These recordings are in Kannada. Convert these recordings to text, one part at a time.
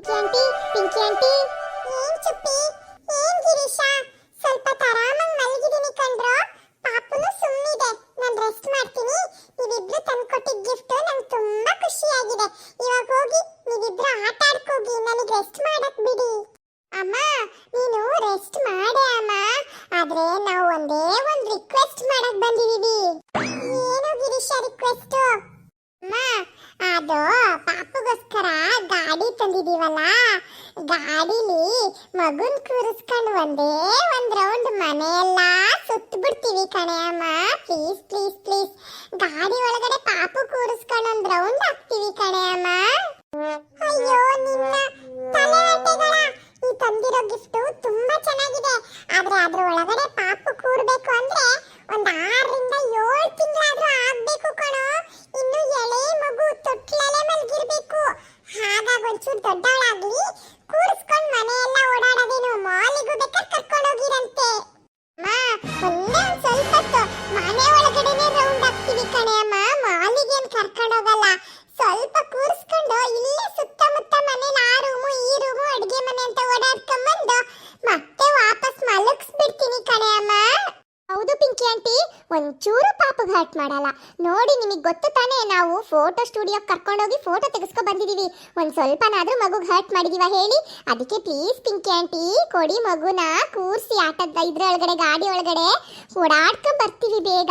Pinki aunty Pinki aunty. ಏನ್ ಚುಪ್ಪಿ? ಏನ್ ಗಿರೀಶ? ಸ್ವಲ್ಪ ತರಾಮಾಗಿ ಮಲಗಿದೀನಿ ಕಣ್ರೋ. ಪಾಪುನು ಸುಮ್ಮನಿದೆ ನಾನು ರೆಸ್ಟ್ ಮಾಡ್ತೀನಿ. ನೀವಿಬ್ರು ತಂದ್ಕೊಟ್ಟಿದ್ದ ಗಿಫ್ಟ್ ನಂಗೆ ತುಂಬಾ ಖುಷಿಯಾಗಿದೆ ಇವಾಗ ಹೋಗಿ ನೀವಿಬ್ರು ಆಟ ಆಡ್ಕೋಗಿ ನನಗೆ ರೆಸ್ಟ್ ಮಾಡಕ್ ಬಿಡಿ ಅಮ್ಮ ನೀನು ರೆಸ್ಟ್ ಮಾಡೆ ಅಮ್ಮ ಆದ್ರೆ ನಾವು ಒಂದೇ ಒಂದು ರಿಕ್ವೆಸ್ಟ್ ಮಾಡಕ್ ಬಂದಿದೀವಿ ಏನು ಗಿರೀಶ ರಿಕ್ವೆಸ್ಟ್ ಅಮ್ಮ ಅದು ಪಾಪುಗೋಸ್ಕರ ಗಾಡಿ ತಂದಿದೀವಲ್ಲ ಗಾಡಿಲಿ ಮಗುನ್ ಕೂರಿಸ್ಕೊಂಡು ಒಂದೇ ಒಂದ್ ರೌಂಡ್ ಮನೆಯೆಲ್ಲ ಸುತ್ತ ಬಿಡ್ತೀವಿ ಕಣೆ ಅಮ್ಮ ಪ್ಲೀಸ್ ಪ್ಲೀಸ್ ಪ್ಲೀಸ್ ಗಾಡಿ ಒಳಗಡೆ ಪಾಪು ಕೂರಿಸ್ಕೊಂಡು ಒಂದ್ ರೌಂಡ್ ಹಾಕ್ತೀವಿ ಕಣೆ ಅಮ್ಮ ಅಯ್ಯೋ, ನಿನ್ನ ತಲೆ ಈ ತಂದಿರೋ ಗಿಫ್ಟ್ ತುಂಬಾ ಚೆನ್ನಾಗಿದೆ. ಆದ್ರೆ ಅದ್ರ ಒಳಗಡೆ ಪಾಪು ಕೂರ್ಬೇಕು ಕರ್ಕೊಂಡು ಹೋಗಲ್ಲ. ಸ್ವಲ್ಪ ಕೂರಿಸ್ಕೊಂಡು ಇಲ್ಲೇ ಸುತ್ತಮುತ್ತ ಮನೇಲಿ ಆ ರೂಮು, ಈ ರೂಮು, ಅಡುಗೆ ಮನೆ ಅಂತ ಓಡಾಡ್ಕೊಂಬಂದು ಮತ್ತೆ ವಾಪಸ್ ಮಲಗಿಸ್ಬಿಡ್ತೀನಿ ಕಣೆ ಅಮ್ಮ. ಹೌದು ಪಿಂಕಿ ಆಂಟಿ, ಒಂಚೂರು ಪಾಪಗೆ ಹರ್ಟ್ ಮಾಡಲ್ಲ. ನೋಡಿ ನಿಮಗೆ ಗೊತ್ತು ತಾನೇ, ನಾವು ಫೋಟೋ ಸ್ಟುಡಿಯೋಗೆ ಕರ್ಕೊಂಡೋಗಿ ಫೋಟೋ ತೆಗೆಸ್ಕೊ ಬಂದಿದ್ದೀವಿ ಒಂದು ಸ್ವಲ್ಪನಾದರೂ ಮಗುಗೆ ಹರ್ಟ್ ಮಾಡಿದೀವ ಹೇಳಿ. ಅದಕ್ಕೆ ಪ್ಲೀಸ್ ಪಿಂಕಿ ಆಂಟಿ, ಕೊಡಿ ಮಗುನ ಕೂರಿಸಿ ಆಟದ ಇದ್ರ ಒಳಗಡೆ ಗಾಡಿ ಒಳಗಡೆ ಓಡಾಡ್ಕೊಂಡು ಬರ್ತೀವಿ ಬೇಗ.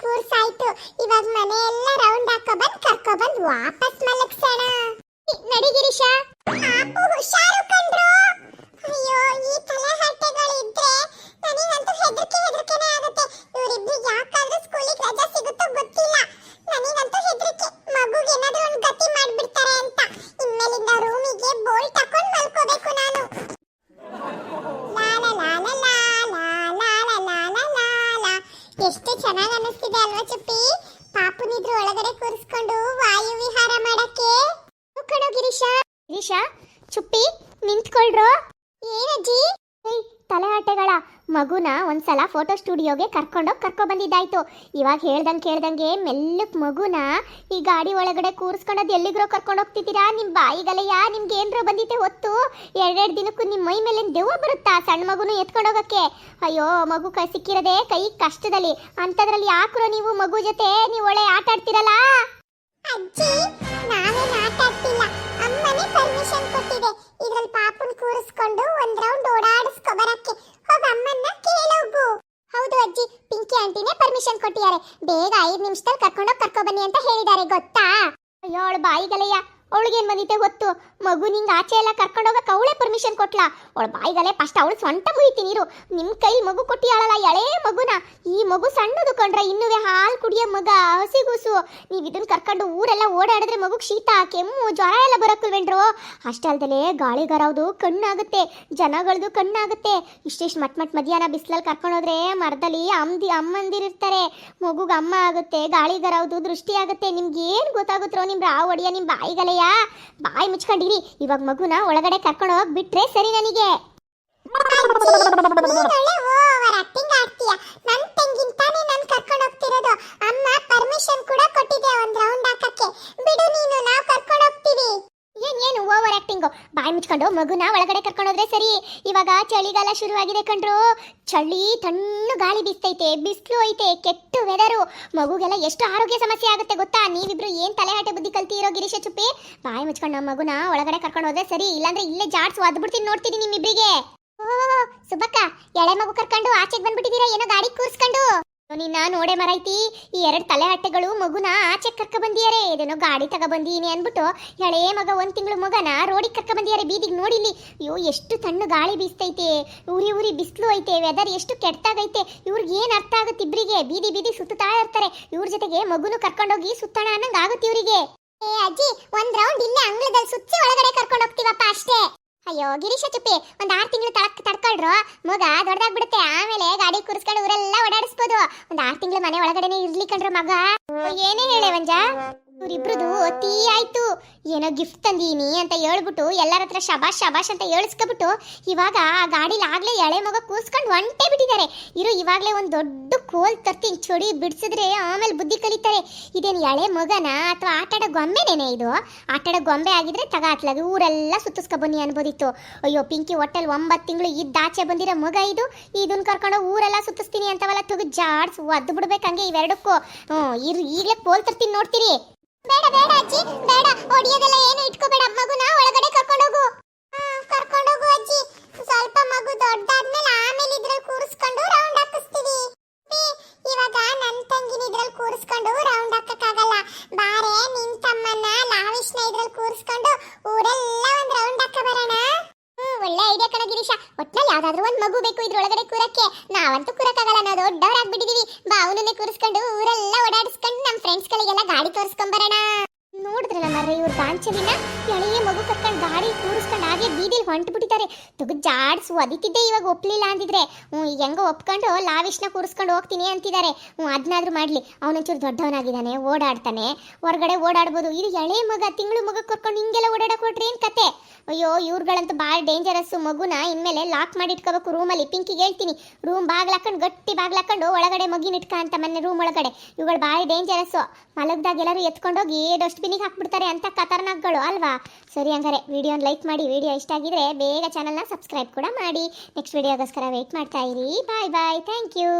ಕೂರ್ಸಾಯ್ತು ಇವಾಗ ಮನೆ ಎಲ್ಲ ರೌಂಡ್ ಹಾಕೋ ಬಂದ್ ಕರ್ಕೊ ಬಂದ್ ವಾಪಸ್ ಮಲಗ್ಸೋಣ. ನಡಿ ಗಿರೀಶ. ಪಾಪು ಹುಷಾರು ಕಂಡ್ರು ಅಯ್ಯೋ, ಈ ತಲೆ ಹರಟೆಗಳು ಇದ್ರೆ ನನಗಂತೂ ಹೆದ್ರಕೆ, ಹೆದರಿಕೆನೇ ಆಗುತ್ತೆ. ಇವರಿಬ್ರು ಯಾಕಾದ್ರೂ ಸ್ಕೂಲಿಗೆ ರಜಾ ಸಿಗುತ್ತೋ ಗೊತ್ತಿಲ್ಲ. ನನಗಂತೂ ಹೆದ್ರಕೆ. ಮಗುಗೆ ಏನಾದ್ರೂ ಒಂದು ಗತಿ ಮಾಡ್ಬಿಡ್ತಾರೆ ಅಂತ. ಇನ್ಮೇಲಿಂದ ರೂಮಿಗೆ ಬೋಲ್ಟ್ ಹಾಕೊಂಡು ಮಲ್ಕೋಬೇಕು ನಾನು. ಲಾಲ. ಎಷ್ಟು ಚೆನ್ನಾಗಿ ಅಲ್ವಾ ಚುಪ್ಪಿ ಪಾಪುನಿದ್ರು ಒಳಗಡೆ ಕೂರಿಸ್ಕೊಂಡು ವಾಯು ವಿಹಾರ ಮಾಡಕ್ಕೆ. ಕಣೋ ಗಿರೀಶ ಗಿರೀಶ ಚುಪ್ಪಿ ನಿಂತ್ಕೊಳ್ರೋ. ಏನಜ್ಜಿ ಮಗುನ ಒಂದ್ಸಲ ಫೋಟೋ ಸ್ಟುಡಿಯೋಗೆ ಕರ್ಕೊಂಡೋಗಿ ಕರ್ಕೊ ಬಂದಿದ್ದಾಯ್ತು. ಇವಾಗ ಹೇಳ್ದಂಗೆ ಕೇಳ್ದಂಗೆ ಮೆಲ್ಲಕ್ ಮಗುನ ಈ ಗಾಡಿ ಒಳಗಡೆ ಕೂರಿಸ್ಕೊಂಡೋದು ಎಲ್ಲಿಗ್ರೋ ಕರ್ಕೊಂಡು ಹೋಗ್ತಿದ್ದೀರಾ? ನಿಮ್ಮ ಬಾಯಿಗಲಯ್ಯ, ನಿಮ್ಗೆ ಏನರೋ ಬಂದಿತ್ತೆ ಹೊತ್ತು. ಎರಡೆರಡು ದಿನಕ್ಕೂ ನಿಮ್ಮ ಮೈ ಮೇಲೆ ದೆವ್ವ ಬರುತ್ತಾ ಸಣ್ಣ ಮಗುನು ಎತ್ಕೊಂಡೋಗಕ್ಕೆ? ಅಯ್ಯೋ, ಮಗು ಕೈ, ಸಿಕ್ಕಿರದೆ ಕೈ ಕಷ್ಟದಲ್ಲಿ. ಅಂಥದ್ರಲ್ಲಿ ಯಾಕ್ರೋ ನೀವು ಮಗು ಜೊತೆ ನೀವು ಒಳ್ಳೆ ಆಟ ಆಡ್ತಿರಲ್ಲ? ಅಜ್ಜಿ ನಾವೇನು ಆಟ ಆಡ್ತಿಲ್ಲ. ಅಮ್ಮನೇ ಕೊಟ್ಟಿದೆ ಇದ್ರಲ್ಲಿ ಪಾಪುನ್ ಕೂರಿಸ್ಕೊಂಡು ಒಂದ್ ರೌಂಡ್ ಓಡಾಡಿಸ್ಕೊ ಬರಕ್ಕೆ ಹೋಗ ಅಮ್ಮನ್ನ ಕೇಳೋಗು ಹೌದು ಅಜ್ಜಿ ಪಿಂಕಿ ಆಂಟಿನೇ ಪರ್ಮಿಷನ್ ಕೊಟ್ಟಿದ್ದಾರೆ ಬೇಗ ಐದು ನಿಮಿಷದಲ್ಲಿ ಕರ್ಕೊಂಡೋಗಿ ಕರ್ಕೊ ಬನ್ನಿ ಅಂತ ಹೇಳಿದ್ದಾರೆ ಗೊತ್ತಾ? ಅಯ್ಯೋ, ಅವಳ ಬಾಯಿಗಲೆಯ. ಅವಳಿಗೇನು ಬಂದಿತ್ತೆ ಗೊತ್ತು? ಮಗು ನಿಂಗೆ ಆಚೆ ಎಲ್ಲ ಕರ್ಕೊಂಡೋಗಕ್ಕೆ ಅವಳೇ ಪರ್ಮಿಷನ್ ಕೊಟ್ಲಾ. ಅವಳ ಬಾಯಿಗಲೆ ಫಸ್ಟ್ ಅವಳು ಸೊಂಟ ಮುಗಿತಿ ನೀರು ನಿಮ್ ಕೈ ಮಗು ಕೊಟ್ಟಿಯಾಳಲ್ಲ, ಎಳೆ ಮಗುನ. ಈ ಮಗು ಸಣ್ಣದು ಕಂಡ್ರೆ ಇನ್ನುವೆ ಹಾಲು ಕುಡಿಯೋ ಮಗ, ಹಸಿಗೂಸು. ನೀವು ಇದನ್ನ ಕರ್ಕೊಂಡು ಊರೆಲ್ಲ ಓಡಾಡಿದ್ರೆ ಮಗುಗೆ ಶೀತ, ಕೆಮ್ಮು, ಜ್ವರ ಎಲ್ಲ ಬರೋಕ್ಕಲ್ವೇನ್ರು ಅಷ್ಟಲ್ದಲೆ ಗಾಳಿಗಾರವ್ದು ಕಣ್ಣಾಗುತ್ತೆ, ಜನಗಳದು ಕಣ್ಣಾಗುತ್ತೆ. ಇಷ್ಟೆಷ್ಟು ಮಟ್ ಮಟ್ ಮಧ್ಯಾಹ್ನ ಬಿಸಿಲಲ್ಲಿ ಕರ್ಕೊಂಡೋದ್ರೆ ಮರದಲ್ಲಿ ಅಮ್ದಿ ಅಮ್ಮಂದಿರಿರ್ತಾರೆ. ಮಗುಗೆ ಅಮ್ಮ ಆಗುತ್ತೆ ಗಾಳಿಗಾರವ್ದು ದೃಷ್ಟಿ ಆಗುತ್ತೆ, ನಿಮ್ಗೆ ಏನು ಗೊತ್ತಾಗುತ್ತೋ ನಿಮ್ಮ ರಾವ್ ಒಡೆಯ ನಿಮ್ಮ ಬಾಯಿಗಲೆಯ ಬಾಯಿ ಮುಚ್ಕೊಂಡಿರಿ. ಇವಾಗ ಮಗುನ ಒಳಗಡೆ ಕರ್ಕೊಂಡು ಹೋಗಿ ಬಿಟ್ರೆ ಸರಿ ನನಗೆ ನನ್ ತಂಗಿನ ತಾನೇ ನಾನು ಕರ್ಕೊಂಡು ಹೋಗ್ತಿರೋದು ಅಮ್ಮ ಪರ್ಮಿಷನ್ ಕೂಡ ಕೊಟ್ಟಿದೆ ಒಂದ್ ರೌಂಡ್ ಹಾಕಕ್ಕೆ ಬಿಡು ನೀನು ನಾವು ಕರ್ಕೊಂಡು ಹೋಗ್ತೀವಿ ಏನ್ ಏನು ಓವರ್ ಆಕ್ಟಿಂಗ್ ಮುಚ್ಕೊಂಡು ಮಗುನ ಒಳಗಡೆ ಕರ್ಕೊಂಡೋದ್ರೆ ಸರಿ. ಇವಾಗ ಚಳಿಗಾಲ ಶುರುವಾಗಿದೆ ಕಣ್ರು. ಚಳಿ ತಣ್ಣು ಗಾಳಿ ಬೀಸ್ತೈತೆ, ಬಿಸಿಲು ಐತೆ, ಕೆಟ್ಟು ವೆದರು ಮಗುಗೆಲ್ಲ ಎಷ್ಟು ಆರೋಗ್ಯ ಸಮಸ್ಯೆ ಆಗುತ್ತೆ ಗೊತ್ತಾ? ನೀವಿಬ್ರು ಏನ್ ತಲೆ ಹಾಟೆ ಬುದ್ಧಿ ಕಲ್ತಿರೋ ಗಿರೀಶ ಚುಪ್ಪಿ? ಬಾಯಿ ಮುಚ್ಕೊಂಡು ನಮ್ಮ ಮಗುನ ಒಳಗಡೆ ಕರ್ಕೊಂಡು ಹೋದ್ರೆ ಸರಿ, ಇಲ್ಲಾಂದ್ರೆ ಇಲ್ಲೇ ಜಾಡ್ಸ್ ಒದ್ಬಿಡ್ತೀನಿ ನೋಡ್ತೀನಿ ನಿಮ್ಮಿಬ್ರಿಗೆ. ಓ ಸುಬ್ಬಕ್ಕ, ಎಳೆ ಮಗು ಕರ್ಕೊಂಡು ಆಚೆಗೆ ಬಂದ್ಬಿಟ್ಟಿದ್ದೀರಾ? ಏನೋ ಗಾಡಿ ಕೂರ್ಸ್ಕೊಂಡು. ನಿನ್ನ ನೋಡೆ ಮರೈತಿ, ಈ ಎರಡು ತಲೆ ಹಟ್ಟೆಗಳು ಮಗುನ ಆಚೆ ಕರ್ಕ ಬಂದಿಯಾರೆ. ಇದೇನೋ ಗಾಡಿ ತಗ ಬಂದೀನಿ ಅಂದ್ಬಿಟ್ಟು ಎಳೆ ಮಗ ಒಂದ್ ತಿಂಗಳು ಮಗನ ರೋಡಿಗೆ ಕರ್ಕ ಬಂದಿಯಾರೆ ಬೀದಿಗೆ ನೋಡಿಲಿ. ಅಯ್ಯೋ, ಎಷ್ಟು ತಣ್ಣು ಗಾಳಿ ಬೀಸ್ತೈತೆ ಉರಿ ಉರಿ ಬಿಸಿಲು ಐತೆ ವೆದರ್ ಎಷ್ಟು ಕೆಟ್ಟಾಗೈತೆ ಇವ್ರಿಗೆ ಏನ್ ಅರ್ಥ ಆಗುತ್ತೆ ಇಬ್ರಿಗೆ? ಬೀದಿ ಬೀದಿ ಸುತ್ತಾ ಇರ್ತಾರೆ. ಇವ್ರ ಜೊತೆಗೆ ಮಗುನು ಕರ್ಕೊಂಡೋಗಿ ಸುತ್ತಣ ಅನ್ನಂಗ್ ಆಗುತ್ತೆ ಇವರಿಗೆ. ಏ ಅಜ್ಜಿ, ಒಂದ್ ರೌಂಡ್ ಇಲ್ಲೇ ಅಂಗಳದಲ್ಲಿ ಸುತ್ತಿ ಒಳಗಡೆ ಕರ್ಕೊಂಡು ಹೋಗ್ತೀವಪ್ಪ ಅಷ್ಟೇ. ಅಯ್ಯೋ, ಗಿರೀಶ ಚುಪ್ಪಿ, ಒಂದ್ ಆರ್ ತಿಂಗಳು ತಳಕ್ ತಡ್ಕೊಳ್ರು. ಮಗ ದೊಡ್ಡದಾಗ್ಬಿಡುತ್ತೆ ಆಮೇಲೆ ಗಾಡಿ ಕೂರಿಸ್ಕೊಂಡು ಊರೆಲ್ಲ ಓಡಾಡಿಸ್ಬೋದು. ಒಂದ್ ಆರ್ ತಿಂಗಳು ಮನೆ ಒಳಗಡೆನೆ ಇರ್ಲಿ ಕಣ್ರು ಮಗ. ಏನೇ ಹೇಳೆ ವಂಜ. ಇವ್ರಿಬ್ರದು ಅತಿ ಆಯ್ತು. ಏನೋ ಗಿಫ್ಟ್ ತಂದೀನಿ ಅಂತ ಹೇಳ್ಬಿಟ್ಟು ಎಲ್ಲರ ಹತ್ರ ಶಬಾಷ್ ಶಬಾಷ್ ಅಂತ ಹೇಳಿಸ್ಕೊಬಿಟ್ಟು ಇವಾಗ ಆ ಗಾಡಿಲಿ ಆಗ್ಲೇ ಎಳೆ ಮಗ ಕೂಸ್ಕೊಂಡು ಒಂಟೆ ಬಿಟ್ಟಿದ್ದಾರೆ. ಇರು, ಇವಾಗಲೇ ಒಂದ್ ದೊಡ್ಡ ಕೋಲ್ ತರ್ತೀನಿ. ಚೊಡಿ ಬಿಡಿಸಿದ್ರೆ ಆಮೇಲೆ ಬುದ್ಧಿ ಕಲಿತಾರೆ. ಇದೇನು ಎಳೆ ಮಗನ ಅಥವಾ ಆಟಾಡೋ ಗೊಂಬೆನೇನೆ ಇದು? ಆಟಾಡೋ ಗೊಂಬೆ ಆಗಿದ್ರೆ ತಗ ಅತ್ಲಾಗ ಊರೆಲ್ಲ ಸುತ್ತಿಸ್ಕೊಬನ್ನಿ ಅನ್ಬೋದಿತ್ತು. ಅಯ್ಯೋ, ಪಿಂಕಿ ಹೊಟ್ಟೆಲ್ ಒಂಬತ್ತು ತಿಂಗಳು ಇದ್ದಾಚೆ ಬಂದಿರೋ ಮಗ ಇದು. ಇದನ್ನ ಕರ್ಕೊಂಡು ಊರೆಲ್ಲ ಸುತ್ತಿಸ್ತೀನಿ ಅಂತವಲ್ಲ ತೆಗೆದು ಜಾಡ್ಸ್ ಒದ್ದು ಬಿಡ್ಬೇಕಂಗೆ ಇವೆರಡಕ್ಕೂ. ಹ್ಞೂ ಇರ್, ಈಗಲೇ ಕೋಲ್ ತರ್ತೀನಿ ನೋಡ್ತೀರಿ. ಬೇಡ ಬೇಡ ಅಜ್ಜಿ, ಬೇಡ. ಹೊಡಿಯೋದೆಲ್ಲ ಏನು ಇಟ್ಕೋಬೇಡ. ಮಗುನ ಒಳಗಡೆ ಕರ್ಕೊಂಡೋಗು ಕರ್ಕೊಂಡೋಗು ಅಜ್ಜಿ. ಸ್ವಲ್ಪ ಮಗು ದೊಡ್ಡಾದ್ಮೇಲೆ ಹ್ಮ್ ಕಣ ಗಿರೀಶ? ಒಟ್ನಲ್ಲಿ ಯಾವ್ದಾದ್ರು ಒಂದ್ ಮಗು ಬೇಕು ಇದ್ರೊಳಗಡೆ ಕೂರಕ್ಕೆ. ನಾವಂತೂ ಕೂರಕ್ಕಾಗಲ್ಲ, ನಾವು ದೊಡ್ಡವರಾಗ್ಬಿಟ್ಟಿದೀವಿ ಬಾ ಅವನನ್ನೇ ಕೂರಿಸ್ಕೊಂಡು ಊರೆಲ್ಲ ಓಡಾಡಿಸ್ಕೊಂಡು ನಮ್ಮ ಫ್ರೆಂಡ್ಸ್ಗಳಿಗೆಲ್ಲ ಗಾಡಿ ತೋರಿಸ್ಕೊಂಬರೋಣ. ನೋಡಿದ್ರಲ್ಲ ಮರ್ರೆ ಇವ್ರ ಗಾಂಚಲಿನ ಎಳೆಯ ಮಗು ಕರ್ಕೊಂಡು ಗಾಡಿ ಹಾಗೆ ಬೀದಿಲಿ ಹೊಂಟು ಬಿಟ್ಟಿದ್ದಾರೆ ತುಗು ಜಾಡ್ಸು ಅದಿತಿದ್ದೆ ಇವಾಗ ಒಪ್ಲಿಲ್ಲ ಅಂದಿದ್ರೆ. ಹೆಂಗೋ ಒಪ್ಕೊಂಡು ಲಾವಿಷ್ಣ ಕೂರಿಸ್ಕೊಂಡು ಹೋಗ್ತೀನಿ ಅಂತಿದ್ದಾರೆ. ಅದನ್ನಾದ್ರೂ ಮಾಡಲಿ. ಅವನೊಂಚೂರು ದೊಡ್ಡವನಾಗಿದ್ದಾನೆ, ಓಡಾಡ್ತಾನೆ. ಹೊರಗಡೆ ಓಡಾಡ್ಬೋದು. ಇದು ಎಳೆ ಮಗ, ತಿಂಗಳು ಮಗ ಕರ್ಕೊಂಡು ಹಿಂಗೆಲ್ಲ ಓಡಾಡಕ್ ಹೊಟ್ರಿ ಏನು ಕತೆ? ಅಯ್ಯೋ, ಇವ್ರುಗಳಂತೂ ಭಾಳ ಡೇಂಜರಸ್ಸು ಮಗುನ. ಇನ್ಮೇಲೆ ಲಾಕ್ ಮಾಡಿ ಇಟ್ಕೋಬೇಕು ರೂಮಲ್ಲಿ. ಪಿಂಕಿಗೆ ಹೇಳ್ತೀನಿ, ರೂಮ್ ಬಾಗ್ಲಾಕೊಂಡು ಗಟ್ಟಿ ಬಾಗ್ಲಾಕೊಂಡು ಒಳಗಡೆ ಮಗಿನ ಇಟ್ಕ ಅಂತ ಮೊನ್ನೆ ರೂಮ್ ಒಳಗಡೆ. ಇವುಗಳು ಭಾಳ ಡೇಂಜರಸ್ಸು. ಮಲಗ್ದಾಗ ಎಲ್ಲರೂ ಎತ್ಕೊಂಡೋಗಿ ಡಸ್ಟ್ಬಿನಿಗೆ ಹಾಕ್ಬಿಡ್ತಾರೆ ಅಂತ ಖತರ್ನಾಕ್ಗಳು, ಅಲ್ವಾ? ಸರಿ ಹಂಗಾರೆ, ವಿಡಿಯೋನ ಲೈಕ್ ಮಾಡಿ, ವಿಡಿಯೋ ಇಷ್ಟ ಆಗಿದ್ರೆ ಬೇಗ ಚಾನಲ್ನ ಸಬ್ಸ್ಕ್ರೈಬ್ ಕೂಡ ಮಾಡಿ. ನೆಕ್ಸ್ಟ್ ವಿಡಿಯೋಗೋಸ್ಕರ ವೆಯ್ಟ್ ಮಾಡ್ತಾ ಇರಿ. ಬಾಯ್ ಬಾಯ್ ಥ್ಯಾಂಕ್ ಯು